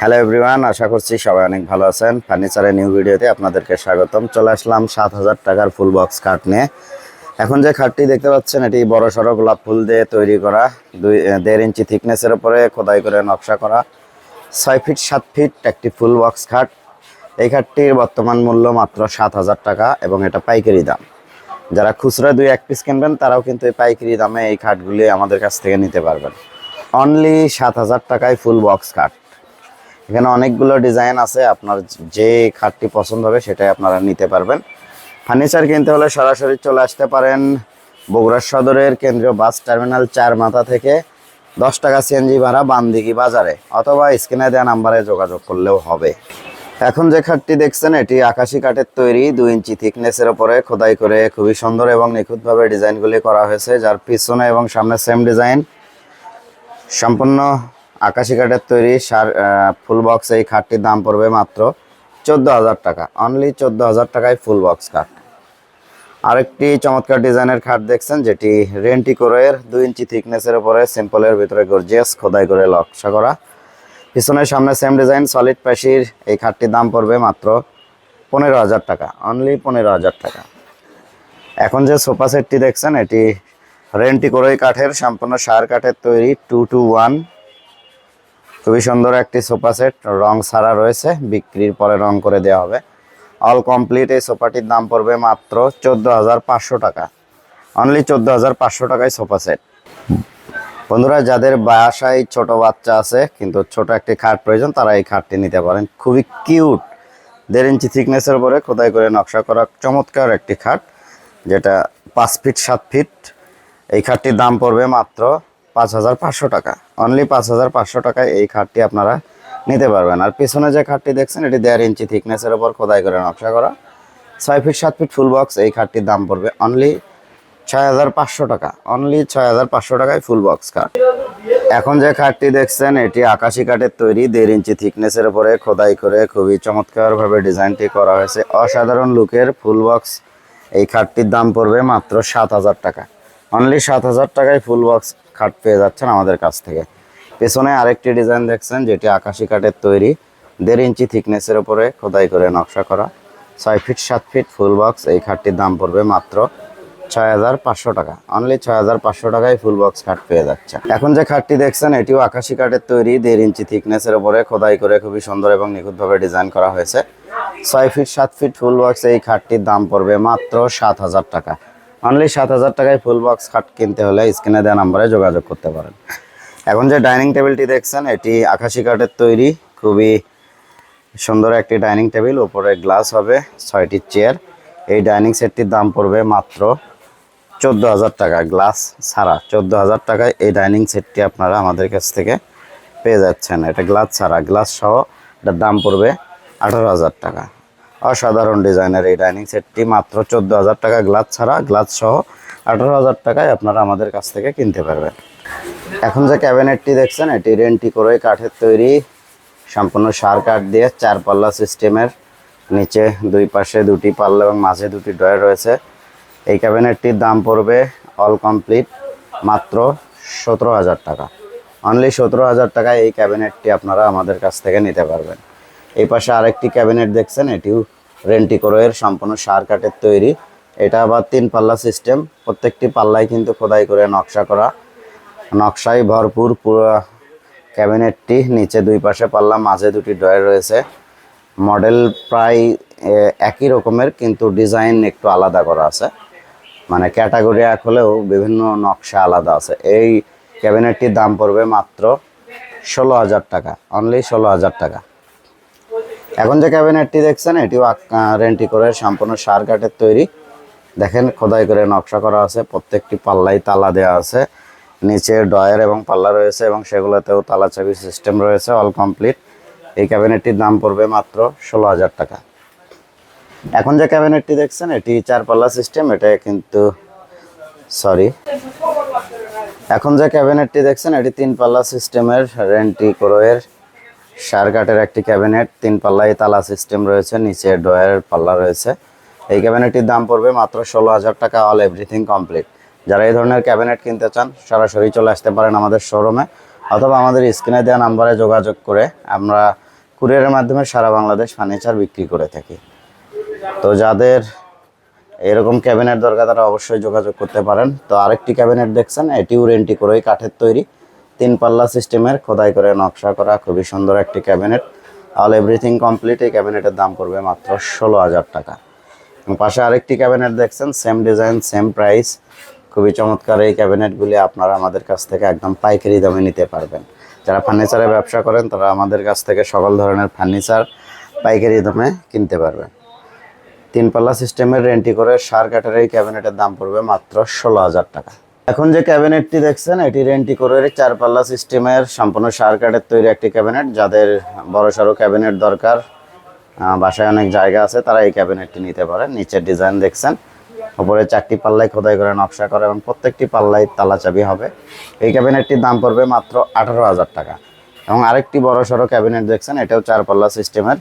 Hello everyone আশা করছি সবাই অনেক ভালো আছেন। ফার্নিচারের নিউ ভিডিওতে আপনাদেরকে স্বাগতম। চলে আসলাম সাত হাজার টাকার ফুল বক্স খাট নিয়ে। এখন যে খাটটি দেখতে পাচ্ছেন, এটি বড় সড়ো গোলাপ ফুল দিয়ে তৈরি করা। দুই দেড় ইঞ্চি থিকনেসের উপরে খোদাই করে নকশা করা। ছয় ফিট সাত ফিট একটি ফুল বক্স খাট এই খাটটির বর্তমান মূল্য মাত্র সাত হাজার টাকা এবং এটা পাইকারি দাম। যারা খুচরা দুই এক পিস কিনবেন, তারাও কিন্তু এই পাইকারি দামে এই খাটগুলি আমাদের কাছ থেকে নিতে পারবেন। অনলি সাত হাজার টাকায় ফুল বক্স খাট এখানে অনেকগুলো ডিজাইন আছে, আপনার যে খাটটি পছন্দ হবে সেটাই আপনারা নিতে পারবেন। ফার্নিচার কিনতে হলে সরাসরি চলে আসতে পারেন বগুড়া সদরের কেন্দ্রীয় বাস টার্মিনাল চার মাথা থেকে দশ টাকা সিএনজি ভাড়া বান্দিকি বাজারে, অথবা স্ক্রিনে দেওয়া নাম্বারে যোগাযোগ করলেও হবে। এখন যে খাটটি দেখছেন, এটি আকাশি কাঠের তৈরি, দুই ইঞ্চি থিকনেসের ওপরে, খোদাই করে খুবই সুন্দর এবং নিখুঁতভাবে ডিজাইনগুলি করা হয়েছে, যার পিছনে এবং সামনে সেম ডিজাইন সম্পূর্ণ আকাশি কাঠের তৈরি সার ফুল বক্স এই খাটটির দাম পড়বে মাত্র চোদ্দ হাজার টাকা। অনলি চোদ্দ হাজার টাকায় ফুল বক্স খাট। আরেকটি চমৎকার ডিজাইনের খাট দেখছেন, যেটি রেন্টি কোরের দুই ইঞ্চি থিকনেসের উপরে সিম্পলের ভিতরে গর্জিয়াস খোদাই করে নকশা করা পিছনের সামনে সেম ডিজাইন সলিড প্যাশির এই খাটটির দাম পড়বে মাত্র পনেরো হাজার টাকা। অনলি পনেরো হাজার টাকা। এখন যে সোফা সেটটি দেখছেন, এটি রেন্টি কোরই কাঠের, সম্পূর্ণ সার কাঠের তৈরি টু টু ওয়ান খুবই সুন্দর একটি সোফা সেট, রং সারা রয়েছে, বিক্রির পরে রং করে দেওয়া হবে। অল কমপ্লিট এই সোফাটির দাম পড়বে মাত্র চোদ্দ হাজার পাঁচশো টাকা। অনলি চোদ্দ হাজার পাঁচশো টাকায় সোফা সেট। বন্ধুরা, যাদের বাসায় ছোট বাচ্চা আছে, কিন্তু ছোট একটি খাট প্রয়োজন, তারা এই খাটটি নিতে পারেন। খুবই কিউট। দেড় ইঞ্চি থিকনেসের উপরে খোদাই করে নকশা করা চমৎকার একটি খাট, যেটা পাঁচ ফিট, সাত ফিট। এই খাটটির দাম পড়বে মাত্র পাঁচ হাজার পাঁচশো টাকা। অনলি পাঁচ হাজার পাঁচশো টাকায় এই খাটটি আপনারা নিতে পারবেন। আর পিছনে যে খাটটি দেখছেন, এটি দেড় ইঞ্চি থিকনেসের উপর খোদাই করে নকশা করা। ছয় ফিট, সাত ফিট ফুল বক্স এই খাটটির দাম পড়বে অনলি ছয় হাজার পাঁচশো টাকা। অনলি ছয় হাজার পাঁচশো টাকায় ফুল বক্স খাট। এখন যে খাটটি দেখছেন, এটি আকাশি কাঠের তৈরি, দেড় ইঞ্চি থিকনেসের উপরে খোদাই করে খুবই চমৎকারভাবে ডিজাইনটি করা হয়েছে। অসাধারণ লুকের ফুল বক্স এই খাটটির দাম পড়বে মাত্র সাত হাজার টাকা। অনলি সাত হাজার টাকায় ফুল বক্স খাট পেয়ে যাচ্ছেন আমাদের কাছ থেকে। পেছনে আরেকটি ডিজাইন দেখছেন, যেটি আকাশি কাঠের তৈরি। দেড় ইঞ্চি থিকনেসের ওপরে খোদাই করে নকশা করা। ছয় ফিট, সাত ফিট, ফুল বক্স। এই খাটটির দাম পড়বে মাত্র ছয় হাজার পাঁচশো টাকা। অনলি ছয় হাজার পাঁচশো টাকায় ফুল বক্স খাট পেয়ে যাচ্ছে এখন যে খাটটি দেখছেন, এটিও আকাশি কাঠের তৈরি। দেড় ইঞ্চি থিকনেসের উপরে খোদাই করে খুবই সুন্দর এবং নিখুঁতভাবে ডিজাইন করা হয়েছে। ছয় ফিট, সাত ফিট ফুল বক্স, এই খাটটির দাম পড়বে মাত্র সাত হাজার টাকা। অনলি সাত হাজার টাকায় ফুল বক্স খাট কিনতে হলে স্ক্রিনে দেওয়া নাম্বারে যোগাযোগ করতে পারেন। এখন যে ডাইনিং টেবিলটি দেখছেন, এটি আকাশি কাঠের তৈরি, খুবই সুন্দর একটি ডাইনিং টেবিল উপরে গ্লাস হবে, ছয়টি চেয়ার এই ডাইনিং সেটটির দাম পড়বে মাত্র চোদ্দ হাজার টাকা গ্লাস ছাড়া। চোদ্দ হাজার টাকায় এই ডাইনিং সেটটি আপনারা আমাদের কাছ থেকে পেয়ে যাচ্ছেন। এটা গ্লাস ছাড়া গ্লাস সহ এটার দাম পড়বে আঠারো হাজার টাকা। অসাধারণ ডিজাইনের এই ডাইনিং সেটটি মাত্র চোদ্দ হাজার টাকা গ্লাস ছাড়া, গ্লাস সহ আঠারো হাজার টাকায় আপনারা আমাদের কাছ থেকে কিনতে পারবেন। এখন যে ক্যাবিনেটটি দেখছেন, এটি রেন্টি করে কাঠের তৈরি, সম্পূর্ণ সার কাঠ দিয়ে চার পাল্লা সিস্টেমের নিচে দুই পাশে দুটি পাল্লা এবং মাঝে দুটি ড্রয়ার রয়েছে। এই ক্যাবিনেটটির দাম পড়বে অল কমপ্লিট মাত্র সতেরো হাজার টাকা। অনলি সতেরো হাজার টাকায় এই ক্যাবিনেটটি আপনারা আমাদের কাছ থেকে নিতে পারবেন। এই পাশে আরেকটি ক্যাবিনেট দেখছেন, এটিও রেন্টি কোরোয়ের সম্পূর্ণ সার কাঠের তৈরি। এটা আবার তিন পাল্লা সিস্টেম, প্রত্যেকটি পাল্লায় কিন্তু খোদাই করে নকশা করা। নকশায় ভরপুর পুরো ক্যাবিনেটটি, নিচে দুই পাশে পাল্লা, মাঝে দুটি ড্রয়ার রয়েছে। মডেল প্রায় একই রকমের, কিন্তু ডিজাইন একটু আলাদা করা আছে। মানে ক্যাটাগরি এক হলেও বিভিন্ন নকশা আলাদা আছে। এই ক্যাবিনেটটির দাম পড়বে মাত্র ষোলো হাজার টাকা, অনলি ষোলো হাজার টাকা। এখন যে ক্যাবিনেটটি দেখছেন, এটিও রেন্টি করে সম্পূর্ণ সার কাঠের তৈরি। দেখেন, খোদাই করে নকশা করা আছে, প্রত্যেকটি পাল্লাই তালা দেওয়া আছে। নিচে ডয়ার এবং পাল্লা রয়েছে এবং সেগুলোতেও তালা চাবি সিস্টেম রয়েছে, অল কমপ্লিট। এই ক্যাবিনেটটির দাম পড়বে মাত্র ষোলো হাজার টাকা। এখন যে ক্যাবিনেটটি দেখছেন, এটি চার পাল্লা সিস্টেম, এটা কিন্তু, সরি। এখন যে ক্যাবিনেটটি দেখছেন, এটি তিন পাল্লা সিস্টেমের রেন্টি কোরোয়ের সার কাঠের একটি ক্যাবিনেট, তিন পাল্লাই তালা সিস্টেম রয়েছে, নিচে ডয়ারের পাল্লা রয়েছে। এই ক্যাবিনেটটির দাম পড়বে মাত্র ষোলো হাজার টাকা অল এভরিথিং কমপ্লিট যারা এই ধরনের ক্যাবিনেট কিনতে চান, সরাসরি চলে আসতে পারেন আমাদের শোরুমে অথবা আমাদের স্ক্রিনে দেওয়া নাম্বারে যোগাযোগ করে আমরা কুরিয়ারের মাধ্যমে সারা বাংলাদেশ ফার্নিচার বিক্রি করে থাকি। তো যাদের এরকম ক্যাবিনেট দরকার, তারা অবশ্যই যোগাযোগ করতে পারেন। তো আরেকটি ক্যাবিনেট দেখছেন, এটিও রেন্টি করেই কাঠের তৈরি। তিন পাল্লা সিস্টেমের খোদাই করে নকশা করা খুবই সুন্দর একটি ক্যাবিনেট। অল এভরিথিং কমপ্লিট এই ক্যাবিনেটের দাম পড়বে মাত্র ষোলো হাজার টাকা। পাশে আরেকটি ক্যাবিনেট দেখছেন সেম ডিজাইন সেম প্রাইস খুবই চমৎকার এই ক্যাবিনেটগুলি আপনারা আমাদের কাছ থেকে একদম পাইকারি দামে নিতে পারবেন। যারা ফার্নিচারের ব্যবসা করেন, তারা আমাদের কাছ থেকে সকল ধরনের ফার্নিচার পাইকারি দামে কিনতে পারবেন। তিন পাল্লা সিস্টেমের রেন্টি করে সার কাঠের এই ক্যাবিনেটের দাম পড়বে মাত্র ষোলো হাজার টাকা। এখন যে ক্যাবিনেটটি দেখছেন, এটি রেন্টি করে চার পাল্লা সিস্টেমের সম্পূর্ণ সার কাঠের তৈরি একটি ক্যাবিনেট। যাদের বড় সড়ো ক্যাবিনেট দরকার বাসায় অনেক জায়গা আছে, তারা এই ক্যাবিনেটটি নিতে পারেন। নিচের ডিজাইন দেখছেন, উপরে চারটি পাল্লায় খোদাই করে নকশা করে এবং প্রত্যেকটি পাল্লায় তালা চাবি হবে। এই ক্যাবিনেটটির দাম পড়বে মাত্র আঠারো হাজার টাকা। এবং আরেকটি বড় সড়ো ক্যাবিনেট দেখছেন, এটাও চার পাল্লা সিস্টেমের।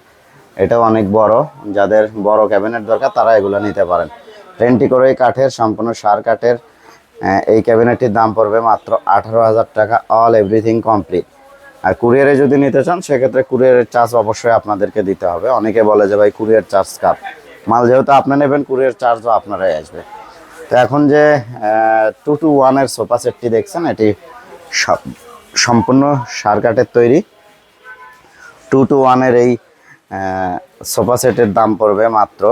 এটাও অনেক বড়, যাদের বড় ক্যাবিনেট দরকার, তারা এগুলো নিতে পারেন। রেন্টি করে কাঠের সম্পূর্ণ সার কাঠের এই ক্যাবিনেটটির দাম পড়বে মাত্র আঠারো হাজার টাকা অল এভরিথিং কমপ্লিট আর কুরিয়ারে যদি নিতে চান, সেক্ষেত্রে কুরিয়ারের চার্জ অবশ্যই আপনাদেরকে দিতে হবে। অনেকে বলে যে, ভাই, কুরিয়ার চার্জ কার? মাল যেহেতু আপনি নেবেন, কুরিয়ার চার্জও আপনারাই আসবে। তো এখন যে টু টু ওয়ানের সোফা সেটটি দেখছেন, এটি সম্পূর্ণ সার কাঠের তৈরি। টু টু ওয়ানের এই সোফা সেটের দাম পড়বে মাত্র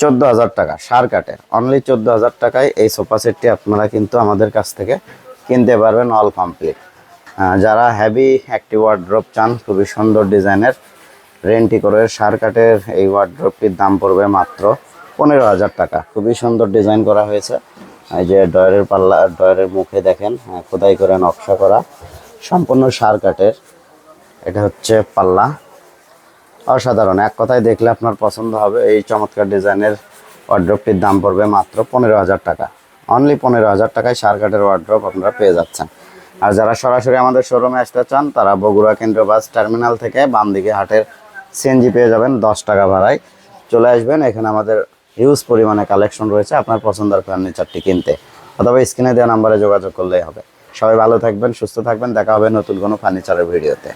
চোদ্দ হাজার টাকা, সার কাটে। অনলি চোদ্দ হাজার টাকায় এই সোফা সেটটি আপনারা কিন্তু আমাদের কাছ থেকে কিনতে পারবেন অল কমপ্লিট যারা হ্যাভি একটি ওয়ার্ড্রপ চান, খুবই সুন্দর ডিজাইনের রেন্টি করে সার কাটের এই ওয়ার্ড্রপটির দাম পড়বে মাত্র পনেরো হাজার টাকা। খুবই সুন্দর ডিজাইন করা হয়েছে। এই যে ডয়ারের পাল্লা ডয়ারের মুখে দেখেন খোদাই করে নকশা করা, সম্পূর্ণ সার কাটের। এটা হচ্ছে পাল্লা। অসাধারণ। এক কথায় দেখলে আপনার পছন্দ হবে, এই চমৎকার ডিজাইনের ওয়ার্ড্রপটির দাম পড়বে মাত্র পনেরো হাজার টাকা। অনলি পনেরো হাজার টাকায় সার কাঠের ওয়ার্ড্রপ আপনারা পেয়ে যাচ্ছেন। আর যারা সরাসরি আমাদের শোরুমে আসতে চান, তারা বগুড়া কেন্দ্র বাস টার্মিনাল থেকে বাম দিকে হাটের সিএনজি পেয়ে যাবেন দশ টাকা ভাড়ায়। চলে আসবেন, এখানে আমাদের হিউজ পরিমাণে কালেকশন রয়েছে আপনার পছন্দের ফার্নিচারটি কিনতে। অথবা স্ক্রিনে দেওয়া নাম্বারে যোগাযোগ করলেই হবে। সবাই ভালো থাকবেন, সুস্থ থাকবেন, দেখা হবে নতুন কোনো ফার্নিচারের ভিডিওতে